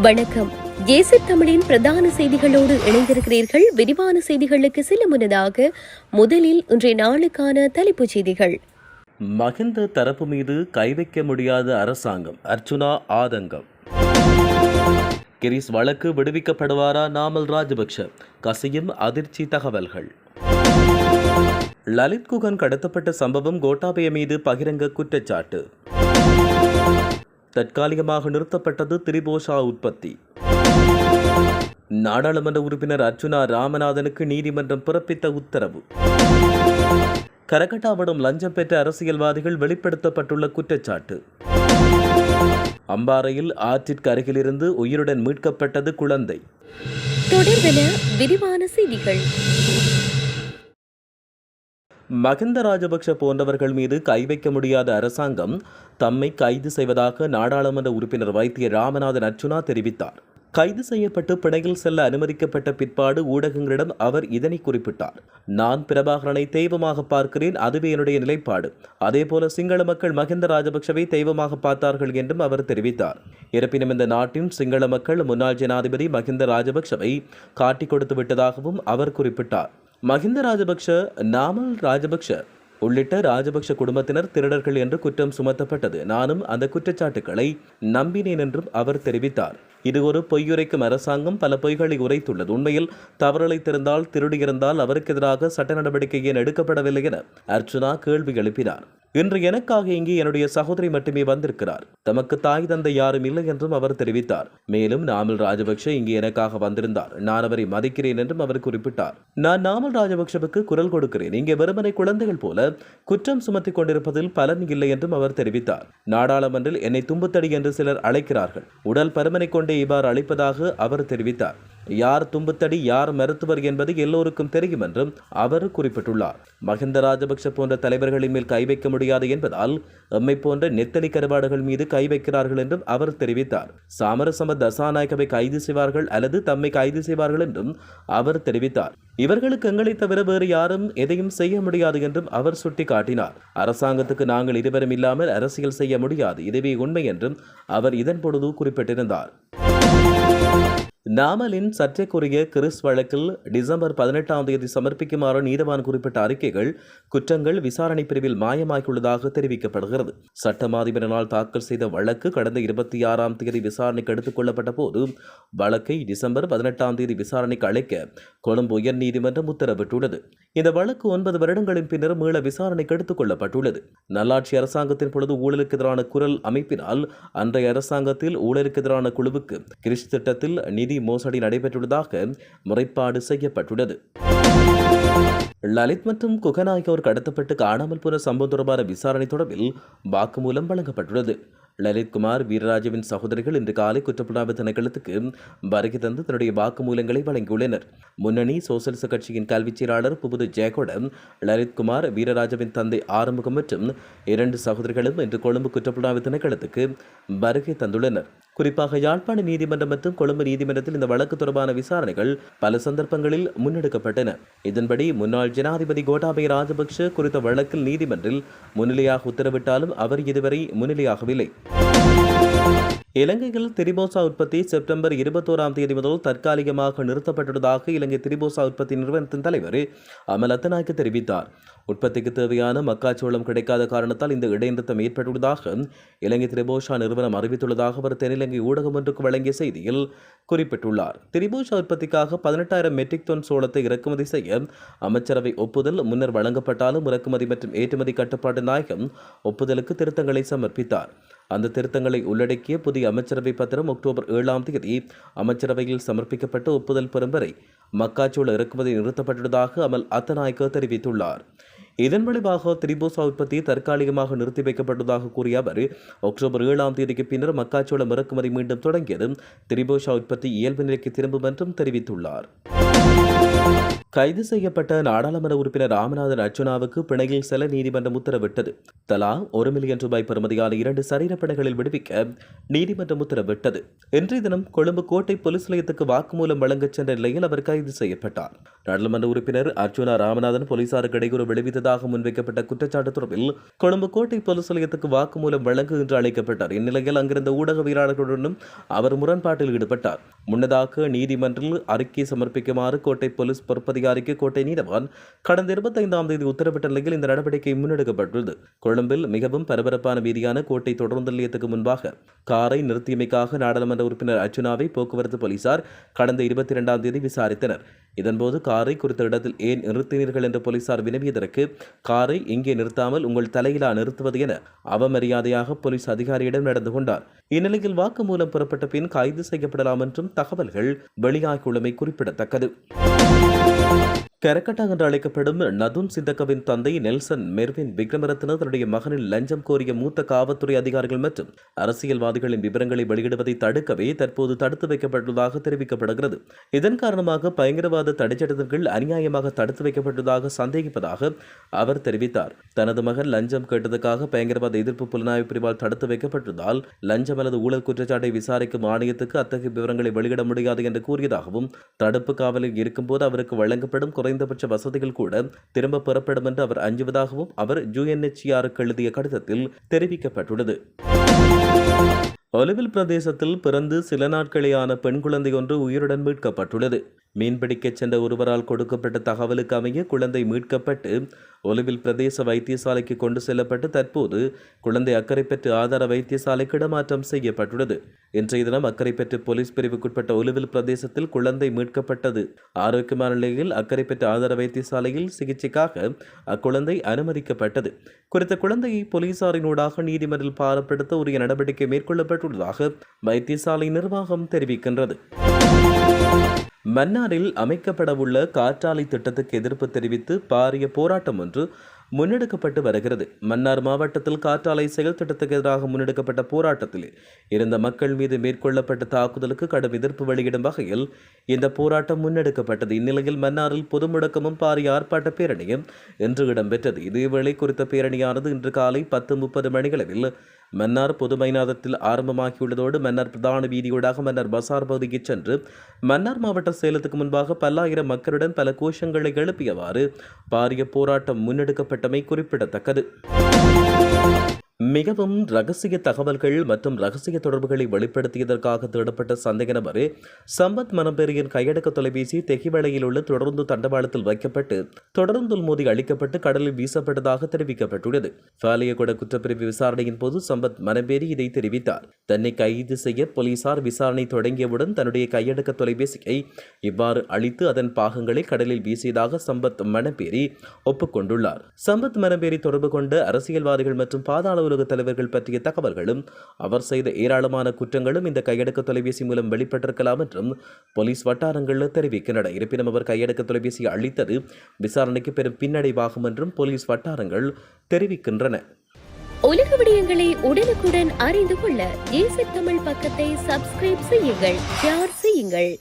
வணக்கம். ஏசி தமிழின் பிரதான செய்திகளோடு இணைந்திருக்கிறீர்கள். விரிவான செய்திகளுக்கு செல்ல முன்னதாக முதலில் இன்றைய நாளுக்கான தலைப்புச் செய்திகள். மகிந்த தரப்பு மீது கை வைக்க முடியாத அரசாங்கம். அர்ச்சுனா ஆதங்கம். கிரீஸ் வழக்கு விடுவிக்கப்படுவாரா நாமல் ராஜபக்ஷ? கசியும் அதிர்ச்சி தகவல்கள். லலித் குகன் கடத்தப்பட்ட சம்பவம் கோட்டாபய மீது பகிரங்க குற்றச்சாட்டு. தற்காலிகமாக நிறுத்தப்பட்டது திரிபோஷா உற்பத்தி. நாடாளுமன்ற உறுப்பினர் அர்ச்சுனா ராமநாதனுக்கு நீதிமன்றம் பிறப்பித்த உத்தரவு. கரகட்டாவிடம் லஞ்சம் பெற்ற அரசியல்வாதிகள் வெளிப்படுத்தப்பட்டுள்ள குற்றச்சாட்டு. அம்பாறையில் ஆற்றிற்கு அருகிலிருந்து உயிருடன் மீட்கப்பட்டது குழந்தை. தொடர்பென விரிவான செய்திகள். மகிந்த ராஜபக்ஷ போன்றவர்கள் மீது கை வைக்க முடியாத அரசாங்கம் தம்மை கைது செய்வதாக நாடாளுமன்ற உறுப்பினர் வைத்திய ராமநாதன் அர்ச்சுனா தெரிவித்தார். கைது செய்யப்பட்டு பிணையில் செல்ல அனுமதிக்கப்பட்ட பிற்பாடு ஊடகங்களிடம் அவர் இதனை குறிப்பிட்டார். நான் பிரபாகரனை தெய்வமாக பார்க்கிறேன் அதுவே என்னுடைய நிலைப்பாடு. அதேபோல சிங்கள மக்கள் மகிந்த ராஜபக்ஷவை தெய்வமாக பார்த்தார்கள் என்றும் அவர் தெரிவித்தார். இருப்பினும் இந்த நாட்டின் சிங்கள மக்கள் முன்னாள் ஜனாதிபதி மகிந்த ராஜபக்ஷவை காட்டிக் கொடுத்து விட்டதாகவும் அவர் குறிப்பிட்டார். மகிந்த ராஜபக்ஷ நாமல் ராஜபக்ஷ உள்ளிட்ட ராஜபக்ஷ குடும்பத்தினர் திருடர்கள் என்று குற்றம் சுமத்தப்பட்டது. நானும் அந்த குற்றச்சாட்டுக்களை நம்பினேன் என்றும் அவர் தெரிவித்தார். இது ஒரு பொய்யுரைக்கும் அரசாங்கம் பல பொய்களை உரைத்துள்ளது. உண்மையில் தவறளித்திருந்தால் திருடியிருந்தால் அவருக்கு எதிராக சட்ட நடவடிக்கை ஏன் எடுக்கப்படவில்லை என அர்ச்சனா கேள்வி எழுப்பினார். இன்று எனக்காக இங்கே என்னுடைய சகோதரி மட்டுமே வந்திருக்கிறார். தமக்கு தாய் தந்தை யாரும் இல்லை என்றும் அவர் தெரிவித்தார். மேலும் நாமல் ராஜபக்ஷ இங்கே எனக்காக வந்திருந்தார். நான் அவரை மதிக்கிறேன் என்றும் அவர் குறிப்பிட்டார். நான் நாமல் ராஜபக்ஷவுக்கு குரல் கொடுக்கிறேன். இங்கே வெறுமனை குழந்தைகள் போல குற்றம் சுமத்திக் கொண்டிருப்பதில் பலன் இல்லை என்றும் அவர் தெரிவித்தார். நாடாளுமன்றில் என்னை தும்புத்தடி என்று சிலர் அழைக்கிறார்கள். உடல் பருமனை கொண்டே இவ்வாறு அளிப்பதாக அவர் தெரிவித்தார். யார் தும்புத்தடி யார் மருத்துவர் என்பது எல்லோருக்கும் தெரியும் என்றும் அவர் குறிப்பிட்டுள்ளார். மஹிந்த ராஜபக்ஷ போன்ற தலைவர்களின் மேல் கை வைக்க முடியாது என்பதால் எம்மை போன்ற நெத்தலி கருவாடுகள் மீது கை வைக்கிறார்கள் என்றும் அவர் தெரிவித்தார். சாமரசம தசாநாயகவை கைது செய்வார்கள் அல்லது தம்மை கைது செய்வார்கள் என்றும் அவர் தெரிவித்தார். இவர்களுக்கு எங்களை தவிர வேறு யாரும் எதையும் செய்ய முடியாது என்றும் அவர் சுட்டிக்காட்டினார். அரசாங்கத்துக்கு நாங்கள் இருவரும் இல்லாமல் அரசியல் செய்ய முடியாது. இதுவே உண்மை என்றும் அவர் இதன் பொழுது குறிப்பிட்டிருந்தார். நாமலின் சர்ச்சைக்குரிய கிறிஸ் வழக்கில் டிசம்பர் பதினெட்டாம் தேதி சமர்ப்பிக்குமாறு நீதவான் குறிப்பிட்ட அறிக்கைகள் குற்றங்கள் விசாரணை பிரிவில் மாயமாகியுள்ளதாக தெரிவிக்கப்படுகிறது. சட்டமாதிபரனால் தாக்கல் செய்த வழக்கு கடந்த இருபத்தி ஆறாம் தேதி விசாரணைக்கு எடுத்துக் கொள்ளப்பட்ட போது வழக்கை டிசம்பர் பதினெட்டாம் தேதி விசாரணைக்கு அழைக்க கொழும்பு உயர்நீதிமன்றம் உத்தரவிட்டுள்ளது. இந்த வழக்கு ஒன்பது வருடங்களின் பின்னர் மீள விசாரணைக்கு எடுத்துக் கொள்ளப்பட்டுள்ளது. நல்லாட்சி அரசாங்கத்தின் பொழுது ஊழலுக்கு எதிரான குரல் அமைப்பினால் அன்றைய அரசாங்கத்தில் ஊழலுக்கு எதிரான குழுவுக்கு கிரிஷ் திட்டத்தில் நிதி மோசடி நடைபெற்றுள்ளதாக முறைப்பாடு செய்யப்பட்டுள்ளது. லலித் மற்றும் குகன் ஆகியோர் கடத்தப்பட்டு காணாமல் போன சம்பவம் தொடர்பான விசாரணை தொடர்பில் வாக்குமூலம் வழங்கப்பட்டுள்ளது. லலித்குமார் வீரராஜவின் சகோதரிகள் இன்று காலை குற்றப்புலனாய்வு திணைக்களத்துக்கு வருகை தந்து தன்னுடைய வாக்குமூலங்களை வழங்கியுள்ளனர். முன்னணி சோசலிச கட்சியின் கல்விச் செயலாளர் புபுது ஜெயகோட லலித்குமார் வீரராஜவின் தந்தை ஆறுமுகம் மற்றும் இரண்டு சகோதரிகளும் இன்று கொழும்பு குற்றப்புலனாய்வு திணைக்களத்துக்கு வருகை தந்துள்ளனர். குறிப்பாக யாழ்ப்பாண நீதிமன்றம் மற்றும் கொழும்பு நீதிமன்றத்தில் இந்த வழக்கு தொடர்பான விசாரணைகள் பல சந்தர்ப்பங்களில் முன்னெடுக்கப்பட்டன. இதன்படி முன்னாள் ஜனாதிபதி கோட்டாபய ராஜபக்ஷ குறித்த வழக்கில் நீதிமன்றில் முன்னிலையாக உத்தரவிட்டாலும் அவர் இதுவரை முன்னிலையாகவில்லை. இலங்கையில் திரிபோசா உற்பத்தி செப்டம்பர் இருபத்தோராம் தேதி முதல் தற்காலிகமாக நிறுத்தப்பட்டுள்ளதாக இலங்கை திரிபோசா உற்பத்தி நிறுவனத்தின் தலைவர் அமல் தெரிவித்தார். உற்பத்திக்கு தேவையான மக்காச்சோளம் கிடைக்காத காரணத்தால் இந்த இடைநிறுத்தம் ஏற்பட்டுள்ளதாக இலங்கை திரிபோஷா நிறுவனம் அறிவித்துள்ளதாக அவர் தென்னிலங்கை ஊடகம் ஒன்றுக்கு வழங்கிய செய்தியில் குறிப்பிட்டுள்ளார். திரிபோஷா உற்பத்திக்காக பதினெட்டாயிரம் மெட்ரிக் டன் சோளத்தை இறக்குமதி செய்ய அமைச்சரவை ஒப்புதல் முன்னர் வழங்கப்பட்டாலும் இறக்குமதி மற்றும் ஏற்றுமதி கட்டுப்பாட்டு நாயகம் ஒப்புதலுக்கு திருத்தங்களை சமர்ப்பித்தார். அந்த திருத்தங்களை உள்ளடக்கிய புதிய அமைச்சரவை பத்திரம் அக்டோபர் ஏழாம் தேதி அமைச்சரவையில் சமர்ப்பிக்கப்பட்டு ஒப்புதல் பெறும் வரை மக்காச்சோள இறக்குமதி நிறுத்தப்பட்டுள்ளதாக அமல் அத்தநாயக்க தெரிவித்துள்ளார். இதன் விளைவாக திரிபோசா உற்பத்தி தற்காலிகமாக நிறுத்தி வைக்கப்பட்டதாக கூறிய அவர் அக்டோபர் ஏழாம் தேதிக்கு பின்னர் மக்காச்சோளம் இறக்குமதி மீண்டும் தொடங்கியது திரிபோஷா உற்பத்தி இயல்பு நிலைக்கு திரும்பும் என்றும் தெரிவித்துள்ளார். கைது செய்யப்பட்ட நாடாளுமன்ற உறுப்பினர் ராமநாதன் அர்ஜுனாவுக்கு பிணையில் செல்ல நீதிமன்றம் உத்தரவிட்டது. தலா ஒரு மில்லியன் ரூபாய் பெறுமதியான இரண்டு சரீரப்படைகளில் விடுவிக்க நீதிமன்றம் உத்தரவிட்டது. இன்றைய தினம் கொழும்பு கோட்டை போலீஸ் நிலையத்துக்கு வாக்குமூலம் வழங்கச் சென்ற நிலையில் அவர் கைது செய்யப்பட்டார். நாடாளுமன்ற உறுப்பினர் அர்ச்சுனா ராமநாதன் போலீசாருக்கு இடையூறு விளைவித்ததாக முன்வைக்கப்பட்ட குற்றச்சாட்டு தொடர்பில் கொழும்பு கோட்டை போலீஸ் நிலையத்துக்கு வாக்குமூலம் வழங்கு என்று அழைக்கப்பட்டார். இந்நிலையில் அங்கிருந்த ஊடகவியலாளர்களுடனும் அவர் முரண்பாட்டில் ஈடுபட்டார். முன்னதாக நீதிமன்றில் அறிக்கை சமர்ப்பிக்குமாறு கோட்டை போலீஸ் அதிகாரிக்கு கோட்டை நீதவான் கடந்த இருபத்தைந்தாம் தேதி உத்தரவிட்ட நிலையில் இந்த நடவடிக்கை முன்னெடுக்கப்பட்டுள்ளது. கொழும்பில் மிகவும் பரபரப்பான வீதியான கோட்டை தொடர்ந்து நிலையத்துக்கு முன்பாக காரை நிறுத்தியமைக்காக நாடாளுமன்ற உறுப்பினர் அர்ச்சுனாவை போக்குவரத்து போலீசார் கடந்த இருபத்தி இரண்டாம் தேதி விசாரித்தனர். இதன்போது காரை குறித்த இடத்தில் ஏன் நிறுத்தினீர்கள் என்று போலீசார் வினவியதற்கு காரை இங்கே நிறுத்தாமல் உங்கள் தலையிலா நிறுத்துவது என அவமரியாதையாக போலீஸ் அதிகாரியிடம் நடந்து கொண்டார். இந்நிலையில் வாக்குமூலம் பெறப்பட்ட பின் கைது செய்யப்படலாம் என்றும் தகவல்கள் வெளியாகியுள்ளமை குறிப்பிடத்தக்கது. கரக்கட்டா என்று அழைக்கப்படும் நதுன் சிந்தகவின் தந்தை நெல்சன் மெர்வின் விக்ரமரத்ன தன்னுடைய மகனின் லஞ்சம் கோரிய மூத்த காவல்துறை அதிகாரிகள் மற்றும் அரசியல்வாதிகளின் விவரங்களை வெளியிடுவதை தடுக்கவே தற்போது தடுத்து வைக்கப்பட்டுள்ளதாக தெரிவிக்கப்படுகிறது. இதன் காரணமாக பயங்கரவாத தடைச்சட்டத்தின் அநியாயமாக தடுத்து வைக்கப்பட்டுள்ளதாக சந்தேகிப்பதாக அவர் தெரிவித்தார். தனது மகன் லஞ்சம் கேட்டதற்காக பயங்கரவாத எதிர்ப்பு புலனாய்வு பிரிவால் தடுத்து வைக்கப்பட்டதால் லஞ்சம் அல்லது ஊழல் குற்றச்சாட்டை விசாரிக்கும் ஆணையத்துக்கு அத்தகைய விவரங்களை வெளியிட முடியாது என்று கூறியதாகவும் தடுப்பு காவலில் இருக்கும்போது அவருக்கு வழங்கப்படும் குறை குறைந்தபட்ச வசதிகள் கூட திரும்ப பெறப்படும் என்று அவர் அஞ்சுவதாகவும் அவர் யுஎன்எச்சிஆருக்கு எழுதிய கடிதத்தில் தெரிவிக்கப்பட்டுள்ளது. ஒலிவில் பிரதேசத்தில் பிறந்து சில நாட்களேயான பெண் குழந்தை ஒன்று உயிருடன் மீட்கப்பட்டுள்ளது. மீன்பிடிக்கச் சென்ற ஒருவரால் கொடுக்கப்பட்ட தகவலுக்கு அமைய குழந்தை மீட்கப்பட்டு ஒலிவில் பிரதேச வைத்தியசாலைக்கு கொண்டு செல்லப்பட்டு தற்போது குழந்தை அக்கரைப்பற்று ஆதார வைத்தியசாலைக்கு இடமாற்றம் செய்யப்பட்டுள்ளது. இன்றைய தினம் அக்கரைப்பற்று போலீஸ் பிரிவுக்குட்பட்ட ஒலிவில் பிரதேசத்தில் குழந்தை மீட்கப்பட்டது. ஆரோக்கியமான நிலையில் அக்கரைப்பற்று ஆதார வைத்தியசாலையில் சிகிச்சைக்காக அக்குழந்தை அனுமதிக்கப்பட்டது. குறித்த குழந்தையை போலீசாரினூடாக நீதிமன்றில் பாரப்படுத்த உரிய நடவடிக்கை மேற்கொள்ளப்பட்டுள்ளதாக வைத்தியசாலை நிர்வாகம் தெரிவிக்கின்றது. மன்னாரில் அமைக்கப்படவுள்ள காற்றாலை திட்டத்துக்கு எதிர்ப்பு தெரிவித்து பாரிய போராட்டம் ஒன்று முன்னெடுக்கப்பட்டு வருகிறது. மன்னார் மாவட்டத்தில் காற்றாலை செயல் திட்டத்துக்கு எதிராக முன்னெடுக்கப்பட்ட போராட்டத்தில் இருந்த மக்கள் மீது மேற்கொள்ளப்பட்ட தாக்குதலுக்கு கடும் எதிர்ப்பு வெளியிடும் வகையில் இந்த போராட்டம் முன்னெடுக்கப்பட்டது. இந்நிலையில் மன்னாரில் பொது முடக்கமும் பாரிய ஆர்ப்பாட்ட பேரணியும் இன்று இடம்பெற்றது. இதேவேளை குறித்த பேரணியானது இன்று காலை பத்து முப்பது மணிகளவில் மன்னார் பொதுமைநாதத்தில் ஆரம்பமாகியுள்ளதோடு மன்னார் பிரதான வீதியூடாக மன்னார் பசார் பகுதிக்கு சென்று மன்னார் மாவட்ட சேலத்துக்கு முன்பாக பல்லாயிரம் மக்களுடன் பல கோஷங்களை எழுப்பியவாறு பாரிய போராட்டம் முன்னெடுக்கப்பட்டமை குறிப்பிடத்தக்கது. மிகவும் ரகசிய தகவல்கள் மற்றும் ரகசிய தொடர்புகளை வெளிப்படுத்தியதற்காக தேடப்பட்ட சந்தேக நபர் சம்பத் மனம்பெரியின் கையடக்க தொலைபேசி தெகிவளையில் உள்ள தொடர்ந்து தண்டவாளத்தில் வைக்கப்பட்டு தொடர்ந்து மோதி அளிக்கப்பட்டு கடலில் வீசப்பட்டதாக தெரிவிக்கப்பட்டுள்ளது. பாலியகுட குற்றப்பிரிவு விசாரணையின் போது சம்பத் மனம்பேரி இதை தெரிவித்தார். தன்னை கைது செய்ய போலீசார் விசாரணை தொடங்கியவுடன் தன்னுடைய கையடக்க தொலைபேசியை இவ்வாறு அழித்து அதன் பாகங்களை கடலில் வீசியதாக சம்பத் மனம்பேரி ஒப்புக்கொண்டுள்ளார். சம்பத் மனம்பேரி தொடர்பு கொண்ட அரசியல்வாதிகள் மற்றும் பாதாள உலக தலைவர்கள் பற்றிய தகவல்களும் அவர் செய்த ஏராளமான குற்றங்களும் இந்த கையடக்க தொலைபேசி மூலம் வெளிப்பட்டிருக்கலாம் என்றும் போலீஸ் வட்டாரங்கள் தெரிவிக்கின்றன. இருப்பினும் அவர் கையடக்க தொலைபேசியை அளித்தது விசாரணைக்கு பெரும் பின்னடைவாகும் என்றும் போலீஸ் வட்டாரங்கள் தெரிவிக்கின்றன. உலக விடயங்களை உடனுக்குடன் அறிந்து கொள்ள ஜேசி தமிழ் பக்கத்தை சப்ஸ்கிரைப் செய்யுங்கள் ஷேர் செய்யுங்கள்.